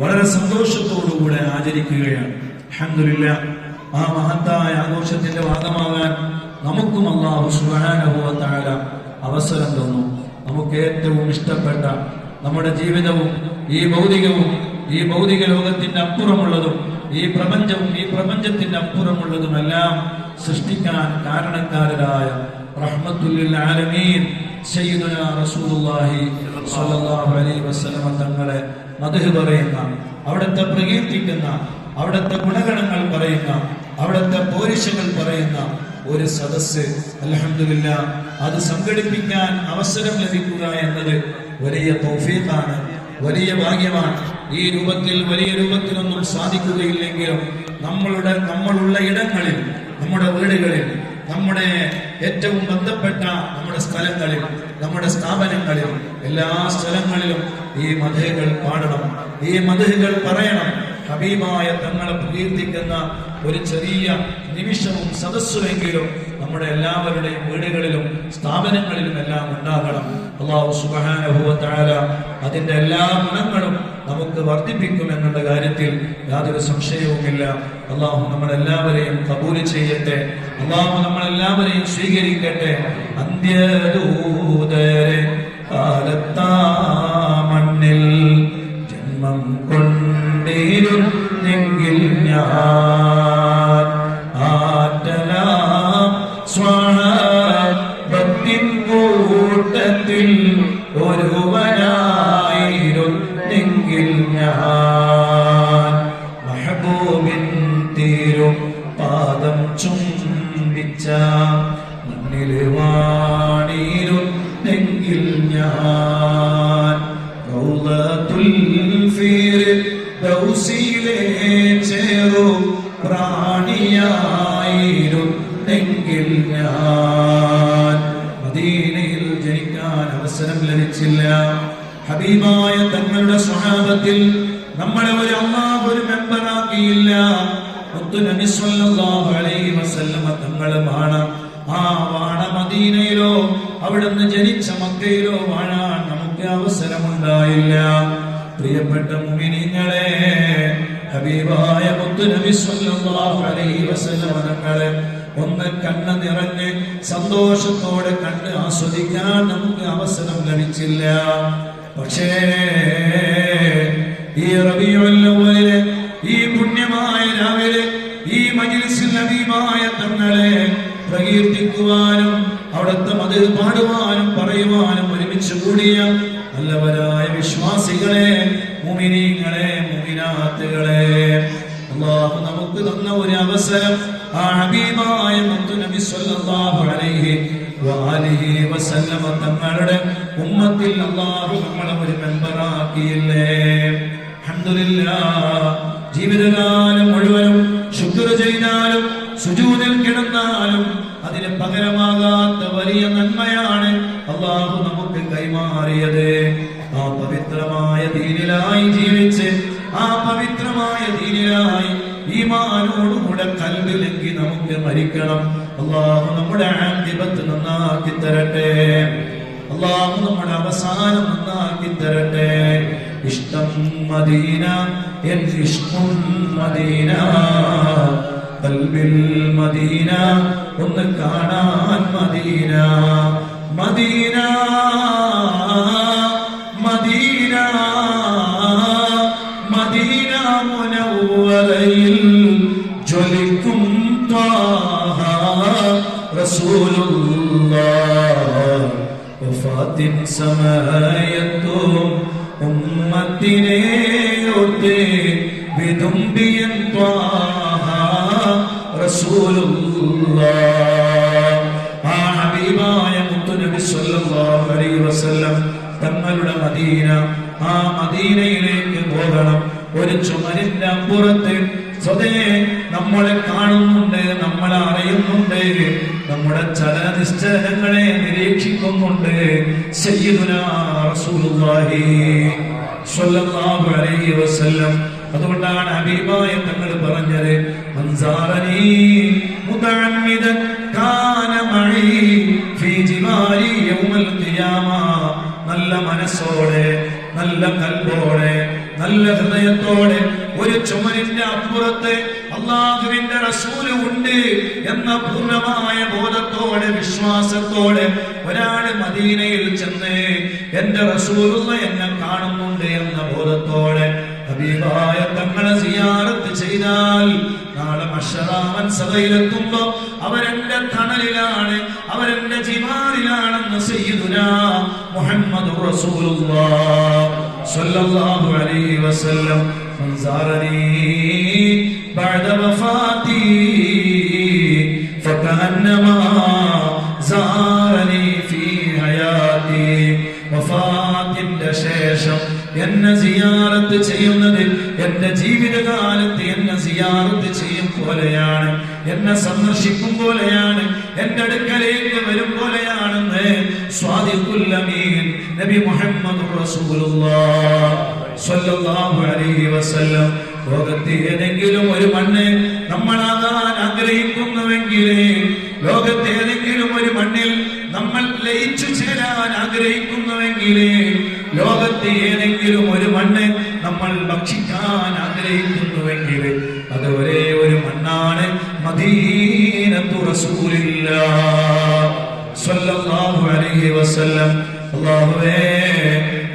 വളരെ സന്തോഷത്തോടുകൂടെ ആചരിക്കുകയാണ്. അഹമ്മദില്ല ആ മഹത്തായ ആഘോഷത്തിന്റെ ഭാഗമാകാൻ നമുക്കും അള്ളാഹു സുബാനുഭവത്തായ അവസരം തന്നു. നമുക്ക് ഏറ്റവും ഇഷ്ടപ്പെട്ട നമ്മുടെ ജീവിതവും ഈ ഭൗതികവും ഈ ഭൗതിക ലോകത്തിന്റെ അപ്പുറമുള്ളതും ഈ പ്രപഞ്ചവും ഈ പ്രപഞ്ചത്തിന്റെ അപ്പുറമുള്ളതുമെല്ലാം സൃഷ്ടിക്കാൻ കാരണക്കാരനായ റഹ്മത്തുല്ലിൽ ആലമീൻ സയ്യിദുനാ റസൂലുള്ളാഹി സ്വല്ലല്ലാഹു അലൈഹി വസല്ലം തങ്ങളെ മദ്ഹ് പറയുന്ന അവിടുത്തെ പ്രകീർത്തിക്കുന്ന അവിടുത്തെ ഗുണഗണങ്ങൾ പറയുന്ന അവിടുത്തെ പോരിശകൾ പറയുന്ന ഒരു സദസ്സ്. അലഹമില്ല അത് സംഘടിപ്പിക്കാൻ അവസരം ലഭിക്കുക എന്നത് വലിയ തൗഫീഖാണ് വലിയ ഭാഗ്യമാണ്. ഈ രൂപത്തിൽ വലിയ രൂപത്തിലൊന്നും സാധിക്കുകയില്ലെങ്കിലും നമ്മളുടെ നമ്മളുള്ള ഇടങ്ങളിൽ നമ്മുടെ വീടുകളിൽ നമ്മുടെ ഏറ്റവും ബന്ധപ്പെട്ട നമ്മുടെ സ്ഥലങ്ങളിൽ നമ്മുടെ സ്ഥാപനങ്ങളിൽ എല്ലാ സ്ഥലങ്ങളിലും ഈ മധുഹകൾ പാടണം. ഈ മധുഹകൾ പറയണം. ഹബീബായ തങ്ങളെ പ്രകീർത്തിക്കുന്ന ഒരു ചെറിയ നിമിഷവും സദസ്സുമെങ്കിലും നമ്മുടെ എല്ലാവരുടെയും വീടുകളിലും സ്ഥാപനങ്ങളിലും എല്ലാം ഉണ്ടാകണം. അള്ളാഹു സുബാനുഭവത്തായ അതിന്റെ എല്ലാ ഗുണങ്ങളും നമുക്ക് വർദ്ധിപ്പിക്കും എന്നുള്ള കാര്യത്തിൽ യാതൊരു സംശയവുമില്ല. അള്ളാഹു നമ്മളെല്ലാവരെയും കബൂൽ ചെയ്യട്ടെ. അള്ളാഹു നമ്മളെല്ലാവരെയും സ്വീകരിക്കട്ടെ. അന്ത്യദൂതരെ മണ്ണിൽ ജന്മം കൊണ്ടിരുന്നെങ്കിൽ ഞാൻ കൂട്ടത്തിൽ ഒരുവനായിരുന്നെങ്കിൽ ഞാൻ മഹബൂബിൻ തീരും പാദം ചുംബിച്ച തങ്ങളുടെ സ്വഭാവത്തിൽ നമ്മളെ ഒരു അള്ളാഹ് ഒരു മെമ്പറാക്കിയില്ല. തങ്ങളുമാണ്. ആ വാണ മദീനയിലോ അവിടുന്ന് ജനിച്ച മക്കയിലോ വാഴാൻ നമുക്ക് അവസരമുണ്ടായില്ല. പ്രിയപ്പെട്ട മുമിനിങ്ങളെ ഹബീബായ മുത്തു നബി തങ്ങളെ ഒന്ന് കണ്ണ് നിറഞ്ഞ് സന്തോഷത്തോടെ കണ്ട് ആസ്വദിക്കാൻ നമുക്ക് അവസരം ലഭിച്ചില്ല. പക്ഷേ ഈ റബിയുല്ലവലിലെ ഈ പുണ്യമായ രാവിലെ ഈ മജിലിസിൽ നബീമായ തങ്ങളെ പ്രകീർത്തിക്കുവാനും അവിടുത്തെ മത് പാടുവാനും പറയുവാനും ഒരുമിച്ച് കൂടിയ വിശ്വാസികളെ മുമിനീങ്ങളെ മുമിനാത്തുകളെ അള്ളാഹു നമുക്ക് തന്ന ഒരു അവസരം ആ ഹബീബായ മുത്തു നബി സല്ലല്ലാഹു അലൈഹി വസല്ലമ തങ്ങളുടെ ഉമ്മത്തിൽ അള്ളാഹു നമ്മളെ ഒരു മെമ്പറാക്കിയില്ലേ ജീവിതകാലം മുഴുവനും ശുക്ര ചെയ്താലും സുജൂദിൽ കിടന്നാലും അതിന് പകരമാകാത്ത വലിയ നന്മയാണ് അള്ളാഹു നമുക്ക് കൈമാറിയത്. ആ പവിത്രമായ ദീനിലായി ജീവിച്ച് ആ പവിത്രമായ ദീനിലായി ഈമാനോടുകൂടെ കല്ലിലെങ്കിൽ നമുക്ക് മരിക്കണം. അള്ളാഹു നമ്മുടെ ആന്തിപത്ത് നന്നാക്കി തരട്ടെ. അള്ളാഹു നമ്മുടെ അവസാനം നന്നാക്കി തരട്ടെ. ഇഷ്ടം മദീന എൻ ഇഷ്ടം മദീന. കൽവിൽ മദീന ഒന്ന് കാണാൻ മദീന. മദീന വഫാത്തിൻ സമയത്തും ഉമ്മത്തിനെ വിതുമ്പിയൻ ആ ഹബീബായ മുത്തുനബി സ്വല്ലല്ലാഹു അലൈഹി വസല്ലം തങ്ങളുടെ മദീന ആ മദീനയിലേക്ക് പോകണം. ഒരു ചുമരിന്റെ അപ്പുറത്ത് സ്വതേ നമ്മളെ കാണുന്നുണ്ട് നമ്മളെ അറിയുന്നുണ്ട്. നമ്മുടെ ചലനനിശ്ചലങ്ങളെ നിരീക്ഷിക്കുന്നുണ്ട്. അതുകൊണ്ടാണ് ഹബീബായ തങ്ങൾ പറഞ്ഞത് നല്ല മനസ്സോടെ നല്ല കൽബോടെ നല്ല ഹൃദയത്തോടെ ഒരു ചുമരിന്റെ അപ്പുറത്ത് അള്ളാഹുവിന്റെ റസൂൽ ഉണ്ട് എന്ന പൂർണമായ ബോധത്തോടെ വിശ്വാസത്തോടെ ഒരാൾ മദീനയിൽ ചെന്ന് എന്റെ റസൂലുള്ള എന്നെ കാണുന്നുണ്ട് എന്ന ബോധത്തോടെ ഹബീബായ തങ്ങളെ സിയാറത്ത് ചെയ്താൽ നാളെ മഷറാമൻ സഭയിലെത്തുമ്പോ അവരെന്റെ തണലിലാണ് അവരെന്റെ ജിമാറിലാണെന്ന് സയ്യിദുന മുഹമ്മദ് സ്വല്ലല്ലാഹു അലൈഹി വസല്ലം من زارني بعد وفاتي فكأنما زارني في حياتي വഫാത്തിന്റെ ശേഷം എന്നെ സിയാറത്ത് ചെയ്യുന്നത് എന്റെ ജീവിതകാലത്ത് എന്നെ സിയാറത്ത് ചെയ്യും പോലെയാണ് എന്നെ സന്ദർശിക്കും പോലെയാണ് എന്റെ അടുക്കലേക്ക് വരും പോലെയാണെന്ന് സ്വാദിഖുല്ലമീൻ നബി മുഹമ്മദ് സ്വല്ലല്ലാഹു അലൈഹി വസല്ലം. ലോകത്ത് ഏതെങ്കിലും ഒരു മണ്ണ് നമ്മളാകാൻ ആഗ്രഹിക്കുന്നുവെങ്കിൽ ലോകത്ത് ഏതെങ്കിലും ഒരു മണ്ണിൽ നമ്മൾ ലയിച്ചു ചേരാൻ ആഗ്രഹിക്കുന്നുവെങ്കിൽ ലോകത്ത് ഏതെങ്കിലും ഒരു മണ്ണ് നമ്മൾ ഭക്ഷിക്കാൻ ആഗ്രഹിക്കുന്നുവെങ്കിൽ അത് വസല്ലം അല്ലാഹുവേ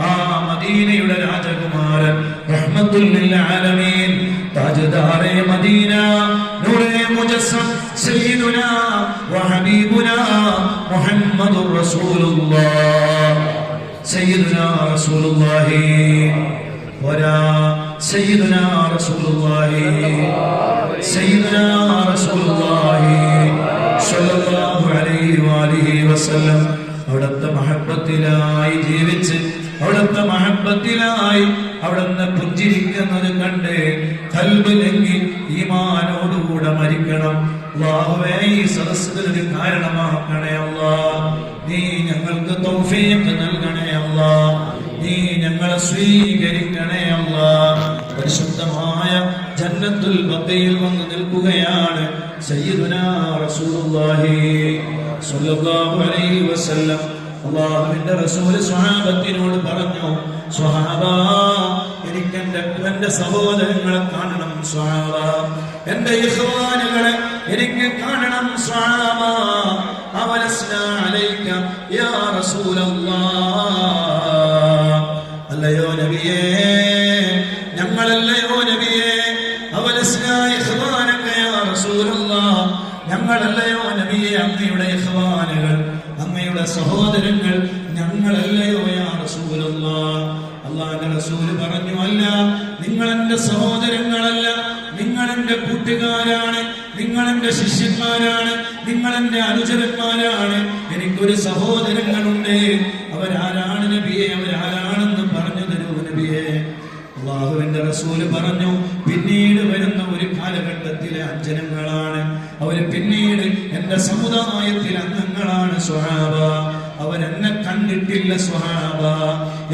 ആ മദീനയുടെ രാജകുമാരൻ റഹ്മത്തുൽ ലിൽ ആലമീൻ താജ്ദാറെ മദീന നൂറെ മുജസ്സം സയ്യിദുനാ വഹബീബുനാ മുഹമ്മദുർ റസൂലുള്ളാഹ് സയ്യിദുനാ റസൂലുള്ളാഹി വരാ സയ്യിദുനാ റസൂലുള്ളാഹി സയ്യിദുനാ റസൂലുള്ളാഹി സ്വല്ലല്ലാഹു അലൈഹി വാലിഹി വസല്ലം. അവിടുത്തെ മഹബത്തിലായി ജീവിച്ച് അവിടുത്തെ മഹബത്തിലായി അവിടുന്ന് പുഞ്ചിരിക്കുന്നത് കണ്ട് കൽബിലെങ്കി ഈമാനോടുകൂടെ മരിക്കണം. അള്ളാഹുവേ ഈ സദസ്സിൽ കാരണമാക്കണേ അല്ലാ നീ ഞങ്ങൾക്ക് തൗഫീഖ് നൽകണേ അല്ലാ നീ ഞങ്ങളെ സ്വീകരിക്കണേ അല്ലാ പരിശുദ്ധമായ ജന്നത്തുൽ മക്കയിൽ വന്ന് നിൽക്കുകയാണ് അള്ളാഹുവിന്റെ സ്വഹാബത്തിനോട് പറഞ്ഞു എനിക്ക് എന്റെ എന്റെ സഹോദരങ്ങളെ കാണണം സ്വഹാബ. എന്റെ ഇഹ്വാനുകളെ എനിക്ക് കാണണം സ്വഹാബ. അവലസ്ന അലൈക യാ അല്ലയോ നബിയേ അവലസ്ന ഇഖ്വാനക യാ റസൂലല്ലാഹ് ഞങ്ങളല്ലയോ നബിയെ അങ്ങയുടെ ഇഹ്വാനുകൾ അങ്ങയുടെ സഹോദരങ്ങൾ ഞങ്ങളല്ലയോ യാ റസൂലല്ലാഹ് അള്ളാഹുവിന്റെ റസൂൽ പറഞ്ഞു അല്ല നിങ്ങൾ എന്റെ സഹോദരങ്ങളല്ല. നിങ്ങൾ എന്റെ കൂട്ടുകാരാണ്. നിങ്ങൾ എന്റെ ശിഷ്യന്മാരാണ്. നിങ്ങൾ എന്റെ അനുചരന്മാരാണ്. എനിക്കൊരു സഹോദരങ്ങളുണ്ട്. അവരാരാണ് നബിയെ? അവരാരാണെന്ന് പറഞ്ഞു തരൂ നബിയെ. അള്ളാഹുവിന്റെ റസൂൽ പറഞ്ഞു പിന്നീട് അവർ പിന്നീട് എന്റെ സമുദായത്തിൽ അംഗങ്ങളാണ് സ്വഹാബ. അവരെന്നെ കണ്ടിട്ടില്ല സ്വഹാബ.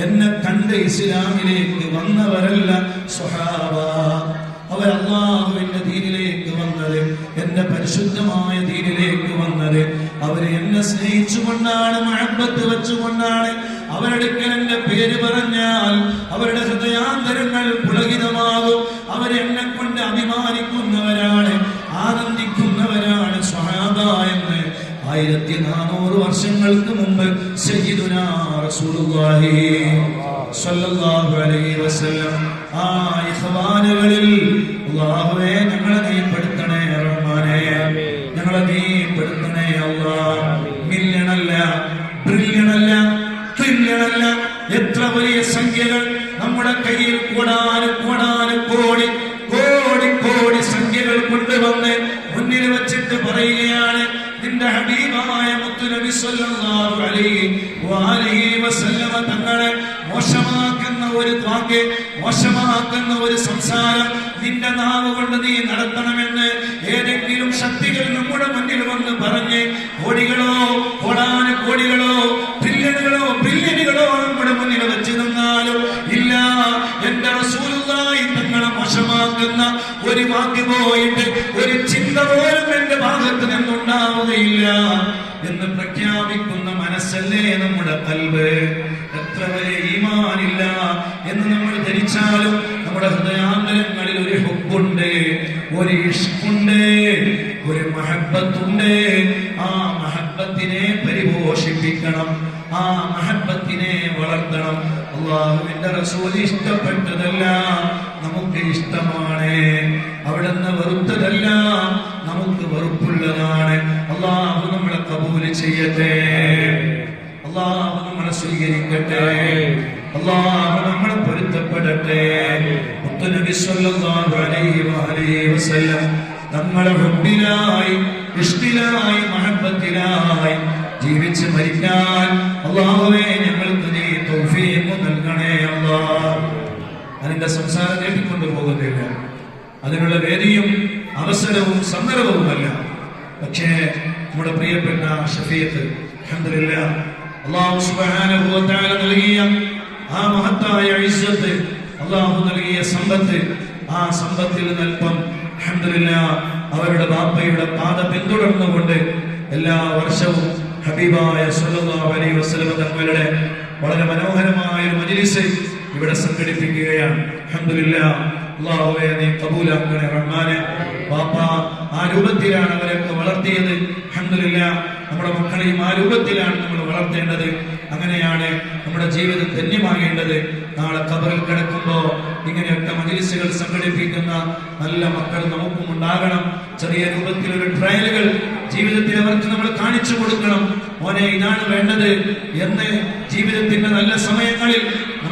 എന്നെ കണ്ട് ഇസ്ലാമിലേക്ക് വന്നവരല്ല സ്വഹാബ. അവർ അള്ളാഹുവിന്റെ ദീനിലേക്ക് വന്നത് എന്റെ പരിശുദ്ധമായ ദീനിലേക്ക് വന്നത്. അവർ എന്നെ സ്നേഹിച്ചുകൊണ്ടാണ് മഴപ്പത്ത് വെച്ചുകൊണ്ടാണ്. അവരെടുക്കൽ എന്റെ പേര് പറഞ്ഞാൽ അവരുടെ ഹൃദയാന്തരങ്ങൾ പുളകിതമാകും. അവരെന്നെ കൊണ്ട് അഭിമാനിക്കുന്നവരാണ് ആനന്ദിക്കുന്നവരാണ് സ്വഹാബ എന്ന് ആയിരത്തി നാനൂറ് വർഷങ്ങൾക്ക് മുമ്പ് ഞങ്ങളെ ഞങ്ങളെ എത്ര വലിയ സംഖ്യകൾ നമ്മുടെ കയ്യിൽ കോടാനും മോശമാക്കുന്ന ഒരു വാക്ക് മോശമാക്കുന്ന ഒരു സംസാരം നിന്റെ നാവ് കൊണ്ട് നീ നടത്തണമെന്ന് ഏതെങ്കിലും ശക്തികൾ നമ്മുടെ മുന്നിൽ വന്ന് പറഞ്ഞ് കോടികളോ കോടാന കോടികളോ ട്രില്യണുകളോ ബില്യണുകളോ നമ്മുടെ മുന്നിൽ വെച്ച് നിന്നാലും ഇല്ല. എന്റെ റസൂലുള്ളാഹി തങ്ങളെ മോശമാക്കുന്ന ഒരു വാക്ക് പോയിട്ട് ഒരു ചിന്ത പോലും എന്റെ ഭാഗത്ത് നിന്നുണ്ടാവുകയില്ല. എന്ന് പ്രഖ്യാപിക്കുന്ന മനസ്സല്ലേ നമ്മുടെ കൽബ്? എത്ര വലിയ ഈമാനില്ല എന്ന് നമ്മൾ ധരിച്ചാലും നമ്മുടെ ഹൃദയാന്തരങ്ങളിൽ ഒരു ഹുബുണ്ട് ഒരു ഇഷ്കുണ്ട് ഒരു മഹബത്തുണ്ട്. ആ മഹബത്തിനെ പരിപോഷിപ്പിക്കണം ആ മഹബത്തിനെ വളർത്തണം. അള്ളാഹുവിന്റെ റസൂൽ ഇഷ്ടപ്പെട്ടതല്ല നമുക്ക് ഇഷ്ടമാണ്. അവിടുന്ന് വെറുത്തതല്ല നമുക്ക് വെറുപ്പുള്ളതാണ്. കബൂൽ ചെയ്യട്ടെ. അള്ളാഹു നമ്മളെ സ്വീകരിക്കട്ടെ. അള്ളാഹു നമ്മളെ പൊരുത്തപ്പെടട്ടെ. മുത്തനബി സല്ലല്ലാഹു അലൈഹി വഅലിഹി വസല്ലം നമ്മളെ ഹുബ്ബിലായി ഇഷ്ടിലായി മഹബ്ബത്തിലായി ജീവിച്ച് മരിക്കാൻ അള്ളാഹുവേ ഞങ്ങൾക്ക് നീ തൗഫീഖ് നൽകണേ അല്ലാ അതിന്റെ സംസാരം കേട്ടിക്കൊണ്ടു പോകുന്നില്ല അതിനുള്ള വേദിയും അവസരവും സന്ദർഭവുമല്ല. പക്ഷേ നമ്മുടെ പ്രിയപ്പെട്ട ഷഫീത്ത് അല്ലാഹു സുബ്ഹാനഹു വ നൽകിയ ആ മഹത്തായ ഐശ്വത്ത് അള്ളാഹു നൽകിയ സമ്പത്ത് ആ സമ്പത്തിൽ നൽപ്പം അഹമ്മദില്ല അവരുടെ ബാപ്പയുടെ പാത പിന്തുടർന്നുകൊണ്ട് എല്ലാ വർഷവും ഹബീബായ സല്ലല്ലാഹു അലൈഹി വസല്ലം തങ്ങളുടെ വളരെ മനോഹരമായ ഒരു മജിലിസ് ഇവിടെ സംഘടിപ്പിക്കുകയാണ്. അൽഹംദുലില്ലാ അല്ലാഹുവേ നീ കബൂലാക്കണേ റഹ്മാനെ. പാപ്പ ആ രൂപത്തിലാണ് അവരൊക്കെ വളർത്തിയത്. അഹമ്മദില്ല നമ്മുടെ മക്കളെയും ആ രൂപത്തിലാണ് നമ്മൾ വളർത്തേണ്ടത്. അങ്ങനെയാണ് നമ്മുടെ ജീവിതം ധന്യമാകേണ്ടത്. നാളെ കബറിൽ കിടക്കുമ്പോ ഇങ്ങനെയൊക്കെ മജിലിസുകൾ സംഘടിപ്പിക്കുന്ന നല്ല മക്കൾ നമുക്കും ഉണ്ടാകണം. ചെറിയ രൂപത്തിൽ ഒരു ട്രയലുകൾ ജീവിതത്തിൽ അവർക്ക് നമ്മൾ കാണിച്ചു കൊടുക്കണം. മോനെ ഇതാണ് വേണ്ടത്. എന്ന് ജീവിതത്തിന്റെ നല്ല സമയങ്ങളിൽ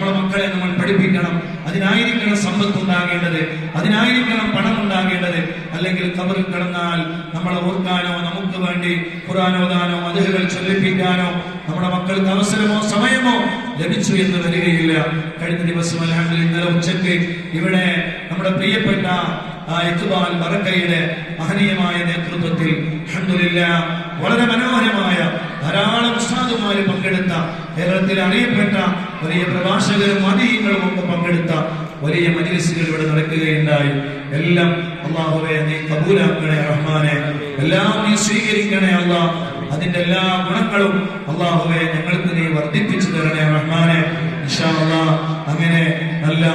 നമ്മുടെ മക്കളെ നമ്മൾ പഠിപ്പിക്കണം. അതിനായിരിക്കണം സമ്പത്ത് ഉണ്ടാകേണ്ടത് അതിനായിരിക്കണം പണം ഉണ്ടാകേണ്ടത് അല്ലെങ്കിൽ കബറിൽ കിടന്നാൽ നമ്മളെ ഓർക്കാനോ നമുക്ക് വേണ്ടി ഖുറാനോദാനോ മധുകൾ ചൊല്ലിപ്പിക്കാനോ നമ്മുടെ മക്കൾക്ക് അവസരമോ സമയമോ ലഭിച്ചു എന്ന് വരികയില്ല. കഴിഞ്ഞ ദിവസം അല്ലാണ്ട് ഇന്നലെ ഉച്ചയ്ക്ക് ഇവിടെ നമ്മുടെ പ്രിയപ്പെട്ട ആ ഇഖ്ബാൽ ബറക്കയുടെ മഹനീയമായ നേതൃത്വത്തിൽ അഹമ്മദില്ല വളരെ മനോഹരമായ ധാരാളം ഉസ്താദുമാര് പങ്കെടുത്ത കേരളത്തിൽ അറിയപ്പെട്ട വലിയ പ്രഭാഷകരും മാധ്യമങ്ങളും ഒക്കെ പങ്കെടുത്ത വലിയ മജിലിസുകൾ ഇവിടെ നടക്കുകയുണ്ടായി. എല്ലാം അള്ളാഹുവെ നീ കബൂലാക്കണേ റഹ്മാനെ. എല്ലാം നീ സ്വീകരിക്കണേ അള്ളാഹ് അതിന്റെ എല്ലാ ഗുണങ്ങളും അള്ളാഹുവെ ഞങ്ങൾക്ക് നീ വർദ്ധിപ്പിച്ചു തരണേ റഹ്മാനെ. അങ്ങനെ നല്ല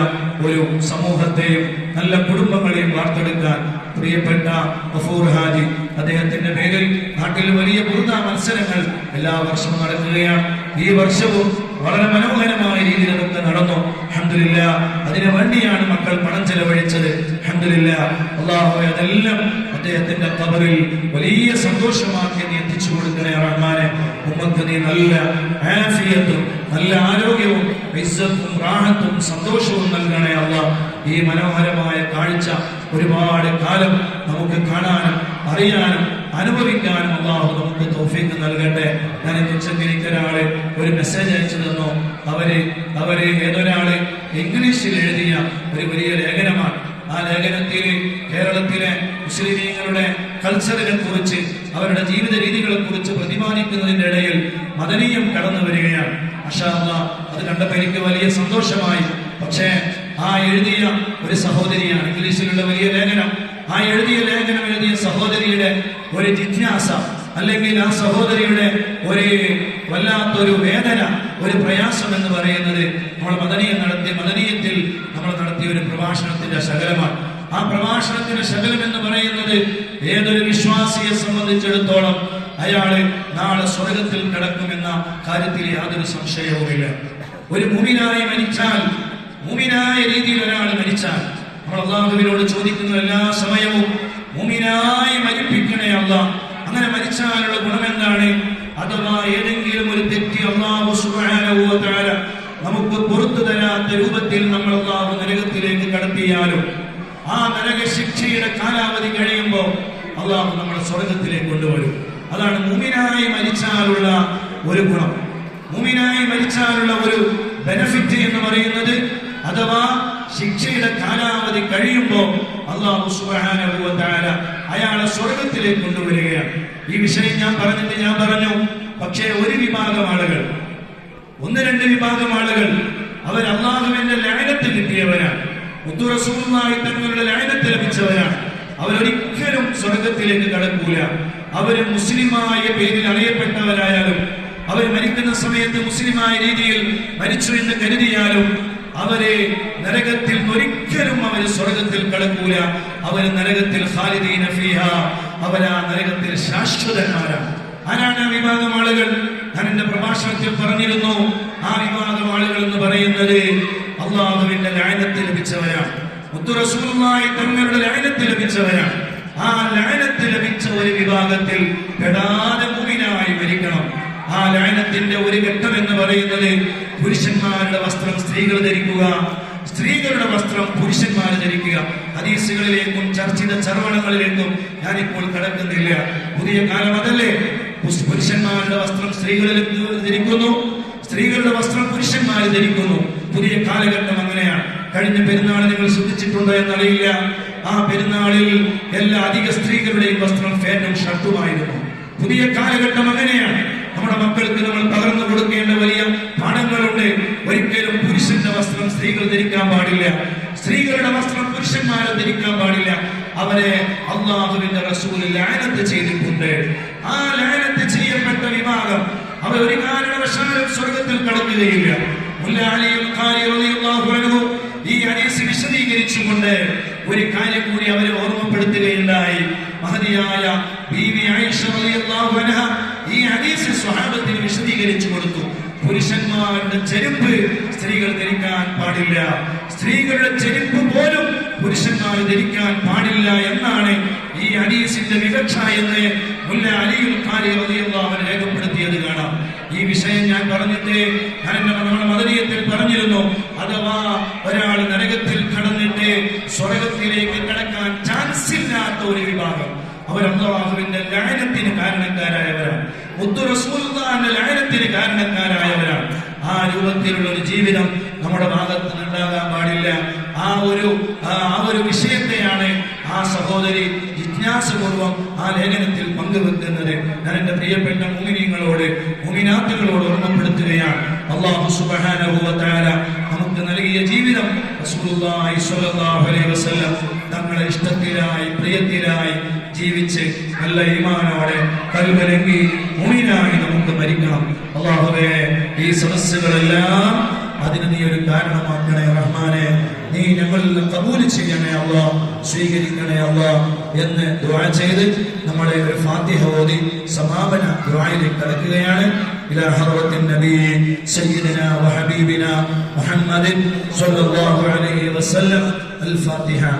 ഒരു സമൂഹത്തെയും നല്ല കുടുംബങ്ങളെയും വാർത്തെടുക്കാൻ പ്രിയപ്പെട്ട ഗഫൂർ ഹാജി അദ്ദേഹത്തിന്റെ പേരിൽ നാട്ടിൽ വലിയ പൂർണ മത്സരങ്ങൾ എല്ലാ വർഷവും നടക്കുകയാണ്. ഈ വർഷവും വളരെ മനോഹരമായ രീതിയിൽ അതൊക്കെ നടന്നു. അഹമ്മദില്ല അതിനു വേണ്ടിയാണ് മക്കൾ പണം ചെലവഴിച്ചത്. അഹമ്മദില്ല അള്ളാഹു അതെല്ലാം അദ്ദേഹത്തിന്റെ കബറിൽ വലിയ സന്തോഷമാക്കി നീ എത്തിച്ചു കൊടുക്കണേ നീ നല്ല ആഫിയത്തും നല്ല ആരോഗ്യവും ഇസ്സത്തും റാഹത്തും സന്തോഷവും നൽകണേ അല്ല ഈ മനോഹരമായ കാഴ്ച ഒരുപാട് കാലം നമുക്ക് കാണാനും അറിയാനും അനുഭവിക്കാനും അള്ളാഹു നമുക്ക് തൗഫീഖ് നൽകട്ടെ. ഞാൻ എനിക്കൊരാൾ ഒരു മെസ്സേജ് അയച്ചു തന്നു? അവർ അവർ ഏതൊരാൾ ഇംഗ്ലീഷിൽ എഴുതിയ ഒരു വലിയ ലേഖനമാണ്. ആ ലേഖനത്തിൽ കേരളത്തിലെ മുസ്ലിമീങ്ങളുടെ കൾച്ചറിനെ കുറിച്ച് അവരുടെ ജീവിത രീതികളെ കുറിച്ച് പ്രതിപാദിക്കുന്നതിന്റെ ഇടയിൽ മദനീയം കടന്നു വരികയാണ്. മാഷാ അത് കണ്ടപ്പോൾ എനിക്ക് വലിയ സന്തോഷമായി. പക്ഷേ ആ എഴുതിയ ഒരു സഹോദരിയാണ് ഇംഗ്ലീഷിലുള്ള വലിയ ലേഖനം. ആ എഴുതിയ ലേഖനം എഴുതിയ സഹോദരിയുടെ ഒരു ജിജ്ഞാസ അല്ലെങ്കിൽ ആ സഹോദരിയുടെ ഒരു വല്ലാത്തൊരു വേദന ഒരു പ്രയാസം എന്ന് പറയുന്നത് നമ്മൾ മദനീയം നടത്തിയ മദനീയത്തിൽ നമ്മൾ നടത്തിയ ഒരു പ്രഭാഷണത്തിന്റെ ശകലമാണ്. ആ പ്രഭാഷണത്തിന്റെ ശകലം എന്ന് പറയുന്നത് ഏതൊരു വിശ്വാസിയെ സംബന്ധിച്ചിടത്തോളം അയാൾ നാളെ സ്വർഗത്തിൽ കിടക്കുമെന്ന കാര്യത്തിൽ യാതൊരു സംശയവുമില്ല. ഒരു മുമിനായി മരിച്ചാൽ മുമിനായ രീതിയിൽ ഒരാൾ മരിച്ചാൽ നമ്മൾ അള്ളാഹുവിനോട് ചോദിക്കുന്ന എല്ലാ സമയവും മുമിനായി മരിപ്പിക്കണേ അല്ല. അങ്ങനെ മരിച്ചാലുള്ള ഗുണം എന്താണ് അഥവാ ഏതെങ്കിലും ഒരു തെറ്റി അള്ളാഹു നമുക്ക് പുറത്തു തരാത്ത രൂപത്തിൽ നമ്മൾ അള്ളാഹു നരകത്തിലേക്ക് കടത്തിയാലും ആ നരക ശിക്ഷയുടെ കാലാവധി കഴിയുമ്പോൾ അള്ളാഹു നമ്മളെ സ്വർഗത്തിലേക്ക് കൊണ്ടുവരും. അതാണ് മുമിനായി മരിച്ചാലുള്ള ഒരു ഗുണം. മുമിനായി മരിച്ചാലുള്ള ഒരു ബെനഫിറ്റ് എന്ന് പറയുന്നത് അഥവാ ശിക്ഷയുടെ കാലാവധി കഴിയുമ്പോൾ അള്ളാഹു അയാളെ സ്വർഗത്തിലേക്ക് കൊണ്ടുവരികയാണ്. ഈ വിഷയം ഞാൻ പറഞ്ഞിട്ട് ഞാൻ പറഞ്ഞു പക്ഷേ ഒരു വിഭാഗം ആളുകൾ ഒന്ന് രണ്ട് വിഭാഗം ആളുകൾ അവർ അള്ളാഹുവിന്റെ ലയനത്തിൽ കിട്ടിയവരാണ്. മുത്തുറസൂമായി തങ്ങളുടെ ലയനത്തിൽ ലഭിച്ചവരാണ്. അവരൊരിക്കലും സ്വർഗത്തിലേക്ക് കടക്കൂല. അവർ മുസ്ലിമായ പേരിൽ അറിയപ്പെട്ടവരായാലും അവർ മരിക്കുന്ന സമയത്ത് മുസ്ലിമായ രീതിയിൽ മരിച്ചു എന്ന് കരുതിയാലും അവരെ നരകത്തിൽ ഒരിക്കലും അവർ സ്വർഗത്തിൽ കടക്കൂല. അവർ നരകത്തിൽ ഖാലിദീന അവരാ നരകത്തിൽ ശാശ്വതന്മാരാണ്. ആരാണ് ആ വിഭാഗം ആളുകൾ? ഞാൻ എന്റെ പ്രഭാഷണത്തിൽ പറഞ്ഞിരുന്നു. ആ വിഭാഗം ആളുകൾ എന്ന് പറയുന്നത് അള്ളാഹുവിന്റെ ലായനത്തിൽ ലഭിച്ചവരാണ്. മുത്തുറസൂറുമായി തങ്ങളുടെ ലായനത്തിൽ ലഭിച്ചവരാണ്. ആ ലായനത്തിൽ ലഭിച്ച ഒരു വിഭാഗത്തിൽ പെടാതെ മുവിനായി മരിക്കണം. ആ ലയനത്തിന്റെ ഒരു ഘട്ടം എന്ന് പറയുന്നത് പുരുഷന്മാരുടെ വസ്ത്രം സ്ത്രീകൾ ധരിക്കുക. സ്ത്രീകളുടെ വസ്ത്രം പുരുഷന്മാർ ധരിക്കുക. ഹദീസുകളിലേക്കും ചർച്ചിത ചർവണങ്ങളിലേക്കും ഞാനിപ്പോൾ കടക്കുന്നില്ല. പുതിയ കാലം അതല്ലേ? പുരുഷന്മാരുടെ വസ്ത്രം സ്ത്രീകളിൽ ധരിക്കുന്നു. സ്ത്രീകളുടെ വസ്ത്രം പുരുഷന്മാർ ധരിക്കുന്നു. പുതിയ കാലഘട്ടം അങ്ങനെയാണ്. കഴിഞ്ഞ പെരുന്നാൾ നിങ്ങൾ ശ്രദ്ധിച്ചിട്ടുണ്ടോ എന്നറിയില്ല. ആ പെരുന്നാളിൽ എല്ലാ അധിക സ്ത്രീകളുടെയും വസ്ത്രം ഫാനും ഷർട്ടുമായിരുന്നു. പുതിയ കാലഘട്ടം അങ്ങനെയാണ്. നമ്മുടെ മക്കൾക്ക് നമ്മൾ പകർന്നു കൊടുക്കേണ്ട വലിയ പാഠങ്ങളുണ്ട്. ഒരിക്കലും പുരുഷന്റെ വസ്ത്രം സ്ത്രീകൾ ധരിക്കാൻ പാടില്ല. സ്ത്രീകളുടെ വസ്ത്രം പുരുഷന്മാരെ ധരിക്കാൻ പാടില്ല. അവരെ അള്ളാഹുവിന്റെ റസൂൽ ലാനത്ത് ചെയ്തിട്ടുണ്ട്. ആ ലയനത്ത് ചെയ്യപ്പെട്ട വിഭാഗം അവർ ഒരു കാരണവശാലും സ്വർഗത്തിൽ കടക്കുകയില്ല. ഈ അനീസ് വിശദീകരിച്ചുകൊണ്ട് ഒരു കാര്യം കൂടി അവരെ ഓർമ്മപ്പെടുത്തുകയുണ്ടായി. മഹതിയായ ബീവി ആയിഷ റളിയല്ലാഹു അൻഹ സ്വഹാബത്തിന് വിശദീകരിച്ചു കൊടുത്തു. പുരുഷന്മാരുടെ ചെരുപ്പ് സ്ത്രീകൾ ധരിക്കാൻ പാടില്ല. സ്ത്രീകളുടെ ചെരുപ്പ് പോലും പുരുഷന്മാർ ധരിക്കാൻ പാടില്ല എന്നാണ് ഈ ഹദീസിന്റെ വിവക്ഷ എന്ന് മുല്ല അലിയുൽ ഖാരി റളിയല്ലാഹു രേഖപ്പെടുത്തിയത് കാണാം. ഈ വിഷയം ഞാൻ പറഞ്ഞിട്ട് നമ്മുടെ മദനീയത്തിൽ പറഞ്ഞിരുന്നു അഥവാ ഒരാൾ നരകത്തിൽ കടന്നിട്ട് സ്വർഗത്തിലേക്ക് കടക്കാൻ ചാൻസ് ഇല്ലാത്ത ഒരു വിഭാഗം അവർ അള്ളാഹുവിന്റെ ലയനത്തിന് കാരണക്കാരായവരാണ് മുത്തു റസൂലുള്ളാഹിന്റെ ലയനത്തിന് കാരണക്കാരായവരാണ് ആ രൂപത്തിലുള്ള ഒരു ജീവിതം നമ്മുടെ ഭാഗത്ത് നിന്ന് ഉണ്ടാകാൻ പാടില്ല. ആ ഒരു ആ ഒരു വിഷയത്തെയാണ് ആ സഹോദരി ജിജ്ഞാസപൂർവം ആ ലേഖനത്തിൽ പങ്കുവെക്കുന്നത് ഞാൻ എന്റെ പ്രിയപ്പെട്ട മുങ്ങിനീങ്ങളോട് മുങ്ങിനാത്തുകളോട് ഓർമ്മപ്പെടുത്തുകയാണ്. അള്ളാഹു വ നമുക്ക് നൽകിയ ജീവിതം തങ്ങളെ ഇഷ്ടത്തിലായി പ്രിയത്തിലായി ജീവിച്ച് നല്ല ഈമാനോടെ കൽവരങ്ങി മുങ്ങിനായി നമുക്ക് മരിക്കണം. അള്ളാഹുവേ ഈ സദസ്സുകളെല്ലാം അതിന് നീ ഒരു കാരണമാക്കണേ റഹ്മാനെ. നീ ഞങ്ങളിൽ കബൂൽ ചെയ്യണേ അള്ളാഹ് സ്വീകരിക്കണേ അള്ളാ എന്ന് ദുആ ചെയ്ത് നമ്മളെ ഒരു ഫാത്തിഹ ഓതി സമാപന ദുആയിലേക്ക് കടക്കുകയാണ് إلى حضرة النبي سيدنا وحبيبنا محمد صلى الله عليه وسلم الفاتحة